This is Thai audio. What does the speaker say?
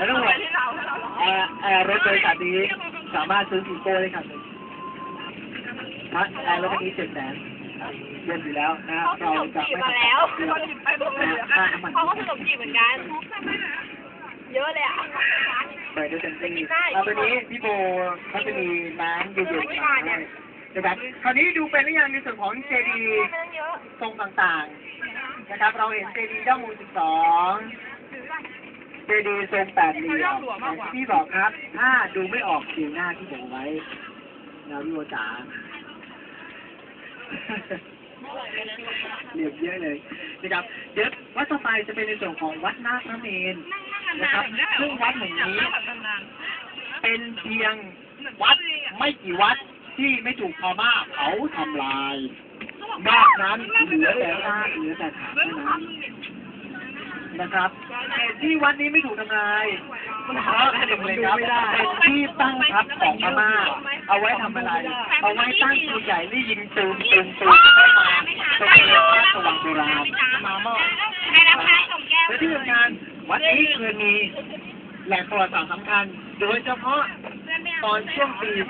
แล้วทั้งหมดเอ่อเอ่อรถบริษัทนี้สามารถซื้ออีโก้ได้ครับฮะเอ่อรถคันนี้เจ็ดแสนเย็นอยู่แล้วนะเขาขเรานมจะจีบไม่มาแล้วค่าน้ำมันเขาก็ขนมจีบเหมือนกัน เยอะเลยอะเปิดด้วยเต็มที่เอาตัวนี้พี่โบเขาจะมีน้ำเย็นๆมาให้นะครับคราวนี้ดูเป็นหรือยังในส่วนของเจดีไม่ต้องเยอะ ทรงต่างๆ นะครับ เราเห็นเจดีย์ด้านมูล12เจดีย์ทรงแปดเหลี่ยมอย่างที่พี่บอกครับ ถ้าดูไม่ออกดูหน้าที่ผมไว้นะพี่โบจ๋าเหลี่ยมเยอะเลยนะครับเดี๋ยววัดต่อไปจะเป็นในส่วนของวัดนาคพระเมนนะครับซึ่งวัดแห่งนี้ เป็นเพียงวัดไม่กี่วัดที่ไม่ถูกพม่าเผาทำลายนอกนั้นเหลือแต่ซากเหลือแต่ฐานเท่านั้น นะครับเหตุที่วัดนี้ไม่ถูกทำลายเพราะหนึ่งเลยครับเป็นที่ตั้งทัพของพม่าเอาไว้ทำอะไร เอาไว้ตั้งปืนใหญ่นี่ยิงตูมตูมตูมเข้ามาตรงนี้พระสว่างโบราณมาหม้อใครรับพายส่งแก้วและที่สำคัญวัดนี้เคยมีแหล่งประวัติศาสตร์สำคัญ โดยเฉพาะตอนช่วงปี 2511